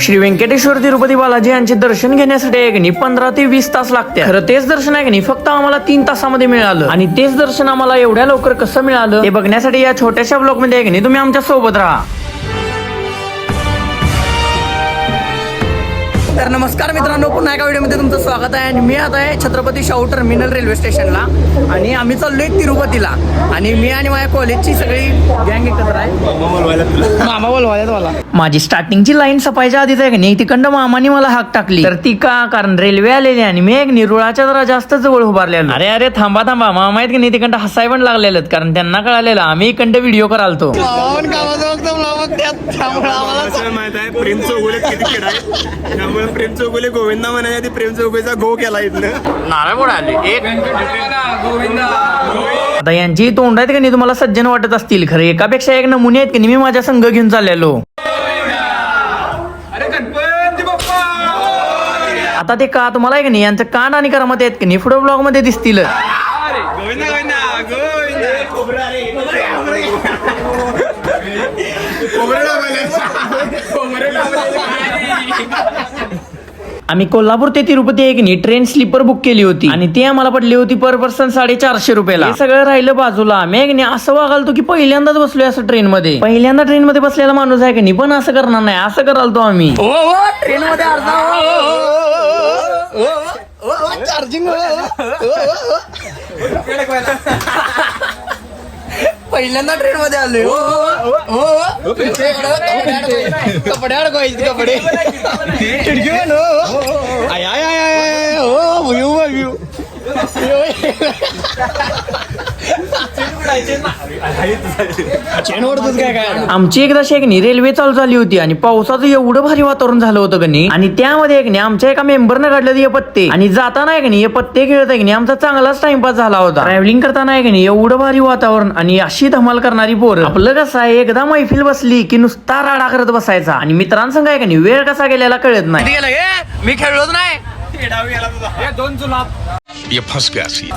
श्री व्यंकटेश्वर तिरुपती बालाजी यांचे दर्शन घेण्यासाठी नाही? पंधरा ते वीस तास लागते खरं तेच दर्शन नाही? फक्त आम्हाला तीन तासामध्ये मिळालं. आणि तेच दर्शन आम्हाला एवढ्या लवकर कसं मिळालं? हे बघण्यासाठी या छोट्याशा ब्लॉगमध्ये नाही? तुम्ही आमच्यासोबत राहा. तर नमस्कार मित्रांनो पुन्हा एका व्हिडिओमध्ये तुमचं स्वागत आहे. आणि मी आता आहे छत्रपती शाहू टर्मिनल रेल्वे स्टेशनला. आणि आम्ही चाललोय तिरुपतीला. आणि मी आणि माझ्या कॉलेजची सगळी गँग एकत्र आहे. मामा बोलवायला मला माझी स्टार्टिंगची लाईन सपायच्या आधीच आहे की नाही? तिकडं मामाने मला हाक टाकली. तर ती का? कारण रेल्वे आलेली आणि मी एक निरुळाच्या जरा जास्त जवळ उभारलेलो अरे अरे थांबा थांबा. मामा आहेत की नाही तिकडं हसाय पण लागलेलं कारण त्यांना कळालेलं. आम्ही इकडं व्हिडिओ करालतो. माहीत आहे? त्यामुळे प्रेम चौगुले गोविंदा म्हणायच्या आधी प्रेम चौगुलेचा गो केला इथनं. नारळ पुढे आले. एक. आता यांची तोंड आहेत का नाही तुम्हाला सज्जन वाटत असतील? खरं एकापेक्षा एक नमुने आहेत की नाही? मी माझ्या संघ घेऊन चाललेलो. आता ते का तुम्हाला आहे की नाही? यांचं कान आणि करामत आहेत की नाही? पुढे ब्लॉगमध्ये दिसतील गोविंदा गोविंदा गोविंदा. आम्ही कोल्हापूर ते तिरुपती एकनी ट्रेन स्लीपर बुक केली होती आणि ती आम्हाला पडली होती पर पर्सन साडेचारशे रुपयाला हे सगळं राहिलं बाजूला मेघने आहे की नाही असं की पहिल्यांदाच बसलोय असं ट्रेन मध्ये पहिल्यांदा ट्रेन मध्ये बसलेला माणूस आहे की नाही पण असं करणार नाही असं कराल तो आम्ही ट्रेन मध्ये चार्जिंग पहिल्यांदा ट्रेन मध्ये आलोय कपडे अडकवायचे कपडे आय आय आय आय हो व्ह्यू व्ह्यू आमची एकदा शेकनी रेल्वे चालू झाली होती आणि पावसाचं एवढं भारी वातावरण झालं होतं का नाही? आणि त्यामध्ये एक नाही आमच्या एका मेंबरनं काढलं हे पत्ते. आणि जाताना एक नाही हे पत्ते खेळत आहे की नाही आमचा चांगलाच टाइमपास झाला होता. ट्रॅव्हलिंग करताना आहे की नाही एवढं भारी वातावरण आणि अशी धमाल करणारी पोरं. आपलं कसं आहे एकदा मैफिल बसली की नुसता राडा करत बसायचा. आणि मित्रांसंग आहे का नाही वेळ कसा गेलेला कळत नाही. मी खेळलोच नाही. ये फंस गया सी.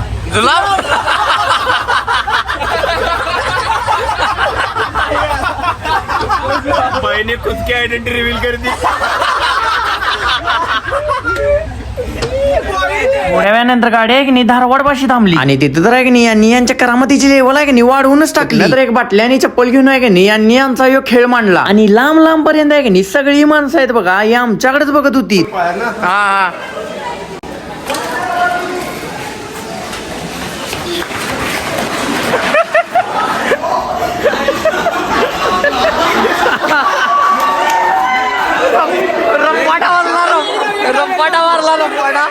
बहिणी खुद की रिव्हील करते. थोड्या वेळानंतर गाडी आहे की नाही? धारवाड पाशी थांबली. आणि तिथे तर आहे की नाही यांनी यांच्या करामतीची लेवल आहे की नाही वाढवूनच टाकली. तर एक बाटल्या आणि चप्पल घेऊन आहे की नाही यांनी यांचा यो खेळ मांडला. आणि लांब लांब पर्यंत आहे की नाही सगळी माणसं आहेत बघा ही आमच्याकडेच बघत होती. हा हा रंपाटा मारला लंपाटा मारला लंपाटा.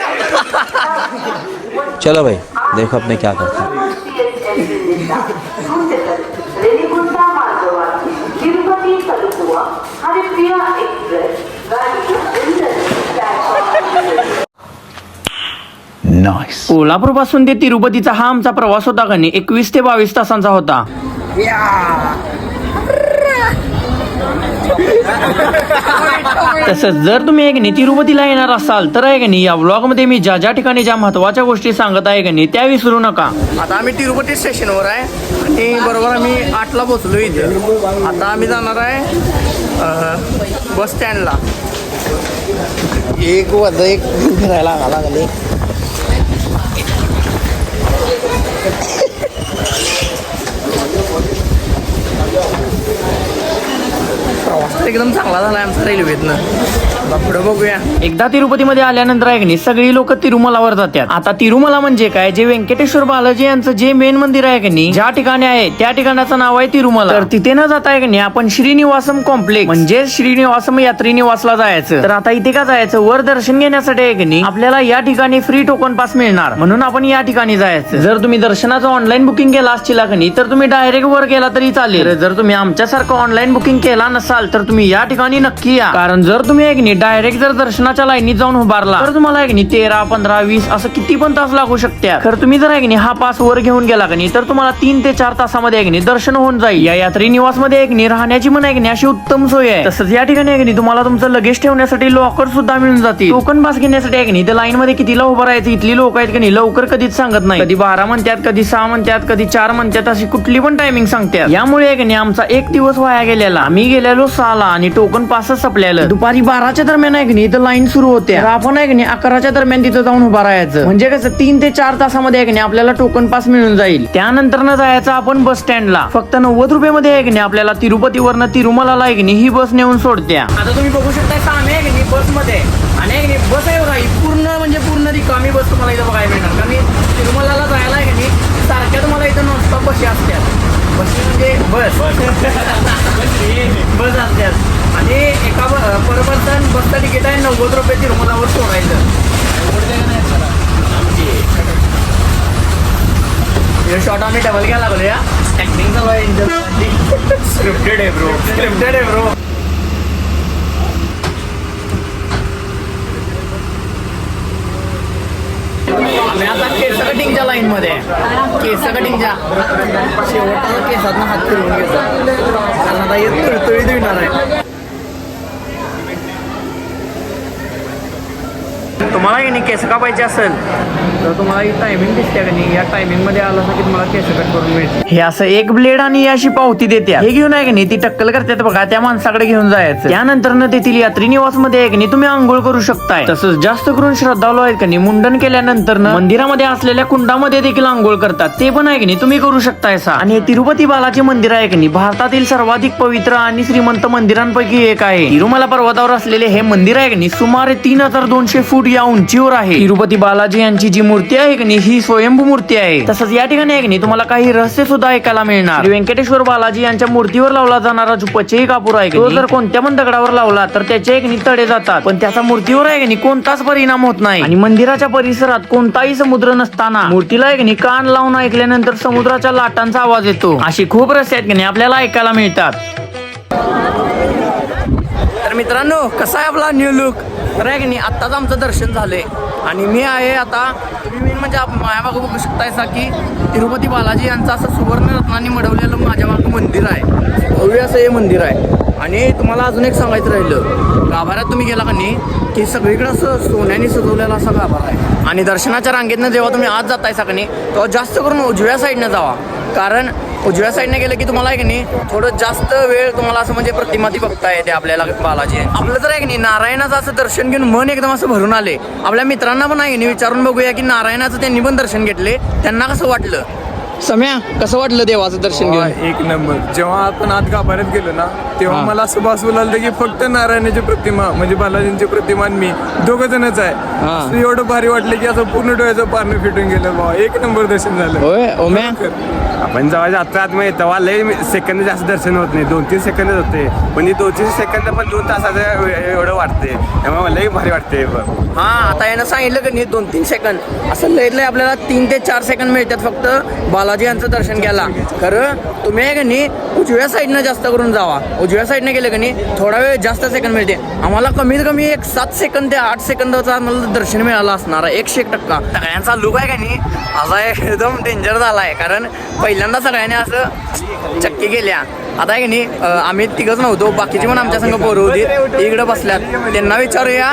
चलो भाई देखो अपने क्या करते हैं। नाईसपासून ते तिरुपतीचा हा आमचा प्रवास होता का नाही? एकवीस ते बावीस तासांचा होता. तसंच जर तुम्ही एक नाही तिरुपतीला येणार असाल तर आहे का नाही या ब्लॉगमध्ये मी ज्या ज्या ठिकाणी ज्या महत्त्वाच्या गोष्टी सांगत आहे का नाही त्या विसरू नका. आता आम्ही तिरुपती स्टेशनवर आहे आणि बरोबर आम्ही आठला पोहोचलो इथे. आता आम्ही जाणार आहे बस स्टँडला. एक वज एक फिरायला लागले. प्रवास तर एकदम चांगला झाला आमचा रेल्वेतनं. पुढे बघूया. एकदा तिरुपतीमध्ये आल्यानंतर आहे की सगळी लोक तिरुमलावर जातात. आता तिरुमला म्हणजे काय? जे व्यंकटेश्वर बालाजी यांचं जे मेन मंदिर आहे की नाही ज्या ठिकाणी आहे त्या ठिकाणाचं नाव आहे तिरुमला. तर तिथे न जाता आहे की नाही आपण श्रीनिवासम कॉम्प्लेक्स म्हणजे श्रीनिवासम यात्री निवासला जायचं. तर आता इथे का जायचं? वर दर्शन घेण्यासाठी आहे की नाही आपल्याला या ठिकाणी फ्री टोकन पास मिळणार. म्हणून आपण या ठिकाणी जायचं. जर तुम्ही दर्शनाचं ऑनलाईन बुकिंग केला असतील नाही तर तुम्ही डायरेक्ट वर गेला तरी चालेल. जर तुम्ही आमच्यासारखं ऑनलाईन बुकिंग केला नसाल तर तुम्ही या ठिकाणी नक्की या. कारण जर तुम्ही एक डायरेक्ट जर दर्शनाच्या लाईनीत जाऊन उभारला तर तुम्हाला एक तेरा पंधरा वीस असं किती पण तास लागू शकते. खरं तुम्ही जर एक हा पास वर घेऊन गेला की नाही तर तुम्हाला तीन ते चार तासामध्ये एक दर्शन होऊन जाईल. या यात्री निवासमध्ये एक राहण्याची पण एक अशी उत्तम सोय आहे. तसंच या ठिकाणी एक तुम्हाला तुमचं लगेच ठेवण्यासाठी लॉकर सुद्धा मिळून जातील. टोकन पास घेण्यासाठी एक त्या लाईन मध्ये कितीला उभं राहायचं इथली लोक आहेत की नाही लवकर कधीच सांगत नाही कधी बारा म्हणतात कधी सहा म्हणतात कधी चार म्हणतात अशी कुठली पण टायमिंग सांगतात. यामुळे एक आमचा एक दिवस वाया गेलेला. आम्ही गेलेलो सहाला आणि टोकन पासच संपलेलं दुपारी बाराच्या दरम्यान आहे की नाही इथं लाईन सुरू होते आपण आहे की नाही अकराच्या दरम्यान तिथं जाऊन उभा राहायचं. म्हणजे कसं तीन ते चार तासामध्ये आहे की नाही आपल्याला टोकन पास मिळून जाईल. त्यानंतर न जायचं आपण बस स्टँडला फक्त नव्वद रुपये मध्ये आहे की नाही आपल्याला तिरुपतीवरनं तिरुमलाला आहे की नाही ही बस नेऊन सोडत्या. आता तुम्ही बघू शकता सामे आहे की नाही बसमध्ये आणि आहे की नाही बस आहे बघा ही पूर्ण म्हणजे पूर्ण रिकामी बस तुम्हाला इथं बघायला मिळणार. कारण तिरुमलाला जायला आहे की नाही सारख्या तुम्हाला इथं नॉनस्टॉप बशी असतात बशी म्हणजे बस. बस असतात आणि एका पर पर्सन बसचं तिकीट आहे नव्वद रुपये तिरुमलावर सोडायचं. शॉर्ट आम्ही डबल घ्यायला लागलो या ऍक्टिंग चालू आहे स्क्रिप्टेड आहे ब्रो स्क्रिप्टेड आहे ब्रो आम्ही आता केस लाईनमध्ये. केस कटिंगच्या शेवटचा केसातनं हात फिरवून घेतो. कारण आता येत तुळतुळीत येणार आहे. तुम्हाला नाही? केस कापायचे असेल? तर तुम्हाला ही टायमिंग दिसते का नाही? या टायमिंगमध्ये आलं असं की तुम्हाला केस कट करून मिळते हे असं एक ब्लेड आणि ही अशी पावती देते हे घेऊन आहे की नाही? ती टक्कल करतात बघा त्या माणसाकडे घेऊन जायचं. त्यानंतर न तेथील यात्री निवासमध्ये आहे की नाही तुम्ही आंघोळ करू शकताय. तसंच जास्त करून श्रद्धाळू आहेत का नाही मुंडन केल्यानंतर न मंदिरामध्ये असलेल्या कुंडामध्ये देखील आंघोळ करतात. ते पण आहे की नाही तुम्ही करू शकताय सा. आणि हे तिरुपती बालाजी मंदिर आहे की नाही भारतातील सर्वाधिक पवित्र आणि श्रीमंत मंदिरांपैकी एक आहे. तिरुमला पर्वतावर असलेले हे मंदिर आहे की नाही सुमारे तीन हजार दोनशे फूट या उंचीवर आहे. तिरुपती बालाजी यांची जी मूर्ती आहे की नाही ही स्वयंभू मूर्ती आहे. तसंच या ठिकाणी आहे की नाही तुम्हाला काही रहस्य सुद्धा ऐकायला मिळणार. श्री व्यंकटेश्वर बालाजी यांच्या मूर्तीवर लावला जाणारा जो पचई कापूर आहे तो जर कोणत्या पण दगडावर लावला तर त्याचे एक तडे जातात. पण त्याचा मूर्तीवर आहे की नाही कोणताच परिणाम होत नाही. आणि मंदिराच्या परिसरात कोणताही समुद्र नसताना मूर्तीला आहे की नाही कान लावून ऐकल्यानंतर समुद्राच्या लाटांचा आवाज येतो. अशी खूप रहस्य आहेत की नाही आपल्याला ऐकायला मिळतात. मित्रांनो कसा आहे आपला न्यू लुक तर आहे की नाही? आत्ताच आमचं दर्शन झालंय. आणि मी आहे आता तुम्ही मेन म्हणजे माझ्या मागं बघू शकताय सा की तिरुपती बालाजी यांचं असं सुवर्ण रत्नांनी मडवलेलं माझ्या मागं मंदिर आहे. भव्य असं हे मंदिर आहे. आणि तुम्हाला अजून एक सांगायचं राहिलं. गाभाऱ्यात तुम्ही गेला का नाही? की सगळीकडं असं सोन्याने सजवलेला असा गाभारा आहे. आणि दर्शनाच्या रांगेतनं जेव्हा तुम्ही आज जाताय सा का नाही तेव्हा जास्त करून उजव्या साईडनं जावा. कारण उजव्या साईडने गेलं की तुम्हाला आहे की नाही थोडं जास्त वेळ तुम्हाला असं म्हणजे प्रतिमा ती बघता येते आपल्याला बालाजी. आपलं जर आहे की नाही नारायणाचं असं दर्शन घेऊन मन एकदम असं भरून आले. आपल्या मित्रांना पण आहे की नाही विचारून बघूया की नारायणाचं त्यांनी पण दर्शन घेतले. त्यांना कसं वाटलं? सम्या कसं वाटलं देवाचं दर्शन घेऊन? एक नंबर. जेव्हा आपण आत गाभाऱ्यात गेलो ना तेव्हा. मला असं भासू लागलं की फक्त नारायणाची प्रतिमा म्हणजे बालाजींची प्रतिमा आणि मी दोघ जणच. आहे. एवढं भारी वाटलं की असं पूर्ण डोळ्याचं पारणं फिटून गेलं. बा एक नंबर दर्शन झालं. आपण जेव्हा जातो आतमध्ये तेव्हा लय सेकंद जास्त दर्शन होत नाही. दोन तीन सेकंदच होते. पण ही दोन तीन सेकंद पण दोन तासाचं एवढं वाटते त्यामुळे मला लय भारी वाटते. हा आता यानं सांगितलं की नाही दोन तीन सेकंद असं लय लय आपल्याला तीन ते चार सेकंद मिळतात फक्त बालाजी यांचं दर्शन घ्यायला. खरं तुम्ही आहे का नाही उजव्या साईडनं जास्त करून जावा. उजव्या साईडनं गेलं का नाही थोडा वेळ जास्त सेकंद मिळते. आम्हाला कमीत कमी एक सात सेकंद ते आठ सेकंदाचा आम्हाला दर्शन मिळालं असणार आहे. एकशे एक टक्का. सगळ्यांचा लुक आहे का नाही असा एकदम डेंजर झाला आहे कारण पहिल्यांदा सगळ्यांनी असं चक्की केल्या. आता आहे की नाही आम्ही तिघच नव्हतो बाकीची पण आमच्या संघ पोरं होती ती इकडे बसल्यात. त्यांना विचारूया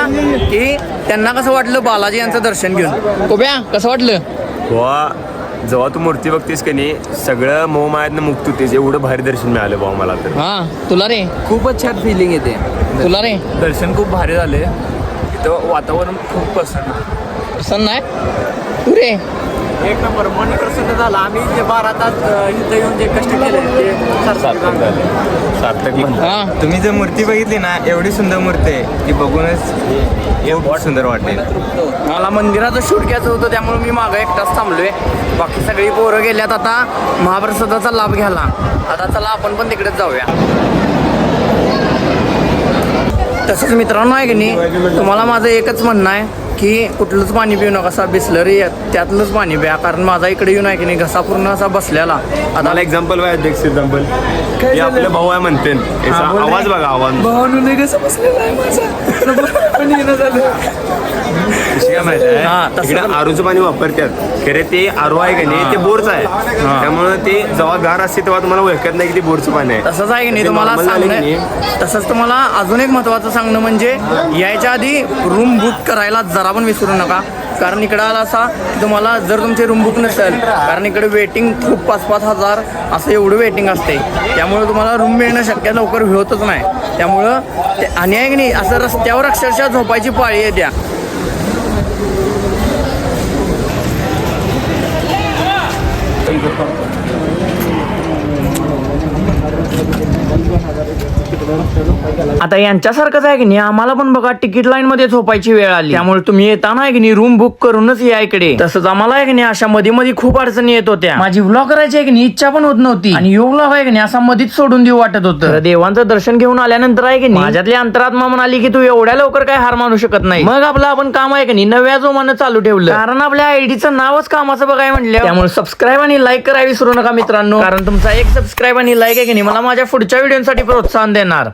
की त्यांना कसं वाटलं बालाजी यांचं दर्शन घेऊन? कोब्या कसं वाटलं? वा जेव्हा तू मूर्ती बघतीस की नाही सगळं मोहमायातनं मुक्त होतीस एवढं भारी दर्शन मिळालं भाऊ मला तर. हा तुला रे? खूपच छान फिलिंग येते. तुला रे? दर्शन खूप भारी झाले. इथं वातावरण खूप पसंत प्रसन्न आहे? तू रे? एक नंबर मन प्रसन्न झाला. आम्ही जे बारा तास इथं येऊन जे कष्ट केले ते सार्थक झाले. सार्थक हा तुम्ही जर मूर्ती बघितली ना एवढी सुंदर मूर्ती आहे की बघूनच खूप सुंदर वाटेल मला मंदिराचं शूट घ्यायचं होतं त्यामुळे मी मागं एकटाच थांबलोय. बाकी सगळी पोरं गेल्यात आता महाप्रसादाचा लाभ घ्यायला. आता चला आपण पण तिकडेच जाऊया. तसंच मित्रांनो आहे की नाही? तुम्हाला माझं एकच म्हणणं आहे. की कुठलंच पाणी पिऊ नका असा बिसलरी त्यातलंच पाणी प्या कारण माझा इकडे येऊन आहे की नाही घसा पूर्ण असा बसलेला. आता मला एक्झाम्पल काय अध्यक्ष एक्झाम्पल हे आपले भाऊ आहे म्हणते. आवाज बघा आवाज. काय माहिती हा, आहे इकडे आरूचं पाणी वापरतात. खरे ते आरू आहे का नाही ते बोरचं आहे. त्यामुळे ते जेव्हा गार असते तेव्हा तुम्हाला ओळखत नाही की ते बोरचं पाणी आहे. तसंच आहे की नाही ते तुम्हाला normal झालं की सांगणं तसंच तुम्हाला अजून एक महत्वाचं सांगणं म्हणजे यायच्या आधी रूम बुक करायला जरा पण विसरू नका. कारण इकडं आला असा तुम्हाला जर तुमची रूम बुक नसेल कारण इकडे वेटिंग खूप पाच पाच हजार असं एवढं वेटिंग असते त्यामुळे तुम्हाला रूम मिळणं शक्य लवकर होतच नाही. त्यामुळं ते- आणि आहे की नाही असं रस्त्यावर अक्षरशः झोपायची पाळी आहे त्या. आता यांच्यासारखंच आहे की नाही? आम्हाला पण बघा तिकीट लाईन मध्ये झोपायची वेळ आली. त्यामुळे तुम्ही येताना आहे की नाही रूम बुक करूनच या इकडे. तसंच आम्हाला आहे की नाही अशा मध्ये मध्ये खूप अडचणी येत होत्या. माझी व्लॉग करायची आहे की नाही इच्छा पण होत नव्हती. आणि यो व्लॉग आहे की नाही असा मधीच सोडून देऊ वाटत होतं. देवांचं दर्शन घेऊन आल्यानंतर आहे की नाही माझ्यातली अंतरात्मा म्हणाली की तू एवढ्या लवकर काय हार मानू शकत नाही. मग आपलं आपण काम आहे की नाही नव्या जोमानं चालू ठेवलं. कारण आपल्या आयडीचं नावच कामाचं बघाय म्हटलं त्यामुळे सबस्क्राईब आणि लाईक करायला विसरू नका मित्रांनो. कारण तुमचा एक सबस्क्राईब आणि लाईक आहे की नाही मला माझ्या पुढच्या व्हिडिओसाठी प्रोत्साहन देणार.